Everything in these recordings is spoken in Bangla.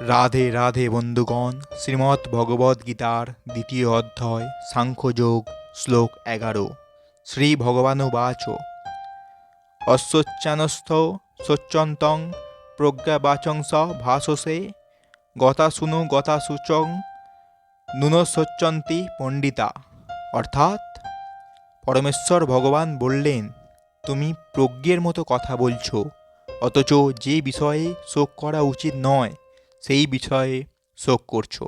রাধে রাধে বন্ধুগণ শ্রীমদ্ ভগবদ্ গীতার দ্বিতীয় অধ্যায়, সাংখ্যযোগ, শ্লোক এগারো। শ্রী ভগবানুবাচ। অশ্বচ্চানস্থ সোচ্চন্তং প্রজ্ঞাবাচং স ভাসসে গতাশুনু গতাসূচং নুনসোচ্চন্তি পণ্ডিতা। অর্থাৎ, পরমেশ্বর ভগবান বললেন, তুমি প্রজ্ঞের মতো কথা বলছো, অথচ যে বিষয়ে শোক করা উচিত নয় সেই বিষয়ে শোক করছ।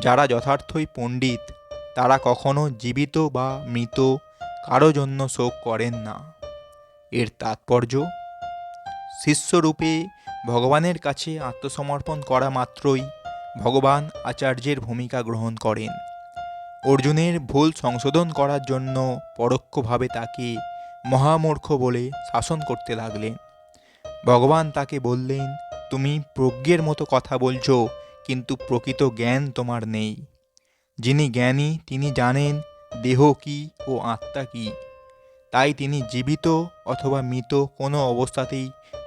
যারা যথার্থই পণ্ডিত, তারা কখনো জীবিত বা মৃত কারও জন্য শোক করেন না। এর তাৎপর্য? শিষ্যরূপে ভগবানের কাছে আত্মসমর্পণ করা মাত্রই ভগবান আচার্যের ভূমিকা গ্রহণ করেন। অর্জুনের ভুল সংশোধন করার জন্য পরোক্ষভাবে তাকে মহামূর্খ বলে শাসন করতে লাগলেন। ভগবান তাকে বললেন তুমি প্রজ্ঞের মতো কথা বলছো, কিন্তু প্রকৃত জ্ঞান তোমার নেই। যিনি জ্ঞানী, তিনি জানেন দেহ কি ও আত্মা কি। তাই তিনি জীবিত অথবা মৃত কোনো অবস্থাতেই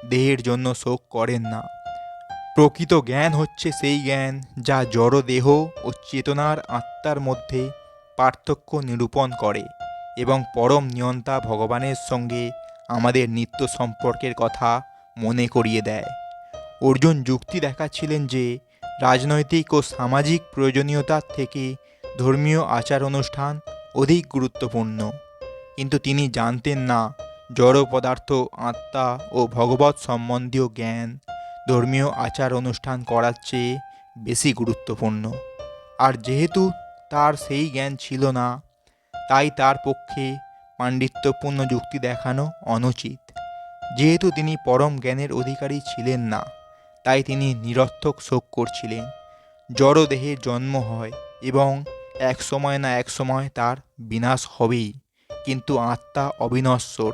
দেহের জন্য শোক করেন না। প্রকৃত জ্ঞান হচ্ছে সেই জ্ঞান যা জড় দেহ ও চেতনার আত্মার মধ্যে পার্থক্য নিরূপণ করে এবং পরম নিয়ন্তা ভগবানের সঙ্গে আমাদের নিত্য সম্পর্কের কথা মনে করিয়ে দেয়। অর্জুন যুক্তি দেখাচ্ছিলেন যে, রাজনৈতিক ও সামাজিক প্রয়োজনীয়তার থেকে ধর্মীয় আচার অনুষ্ঠান অধিক গুরুত্বপূর্ণ। কিন্তু তিনি জানতেন না, জড় পদার্থ, আত্মা ও ভগবত সম্বন্ধীয় জ্ঞান ধর্মীয় আচার অনুষ্ঠান করার চেয়ে বেশি গুরুত্বপূর্ণ। আর যেহেতু তার সেই জ্ঞান ছিল না, তাই তার পক্ষে পাণ্ডিত্যপূর্ণ যুক্তি দেখানো অনুচিত। যেহেতু তিনি পরম জ্ঞানের অধিকারী ছিলেন না তাই তিনি নিরর্থক শোক করছিলেন। জড় দেহে জন্ম হয় এবং এক সময় না এক সময় তার বিনাশ হবেই। কিন্তু আত্মা অবিনশ্বর,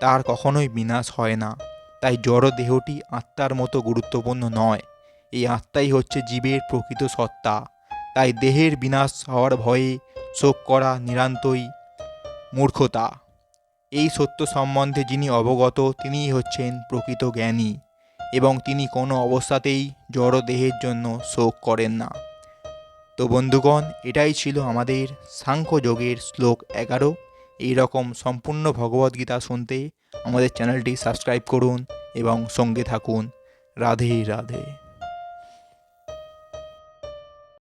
তার কখনোই বিনাশ হয় না। তাই জড় দেহটি আত্মার মতো গুরুত্বপূর্ণ নয়। এই আত্মাই হচ্ছে জীবের প্রকৃত সত্তা। তাই দেহের বিনাশ হওয়ার ভয়ে শোক করা নিরান্তই মূর্খতা। এই সত্য সম্বন্ধে যিনি অবগত, তিনিই হচ্ছেন প্রকৃত জ্ঞানী। এবং তিনি কোনো অবস্থাতেই জড় দেহের জন্য শোক করেন না। তো বন্ধুগণ, এটাই ছিল আমাদের সাংখ্য যোগের শ্লোক এগারো। এই রকম সম্পূর্ণ ভগবদ্গীতা শুনতে আমাদের চ্যানেলটি সাবস্ক্রাইব করুন এবং সঙ্গে থাকুন। রাধে রাধে।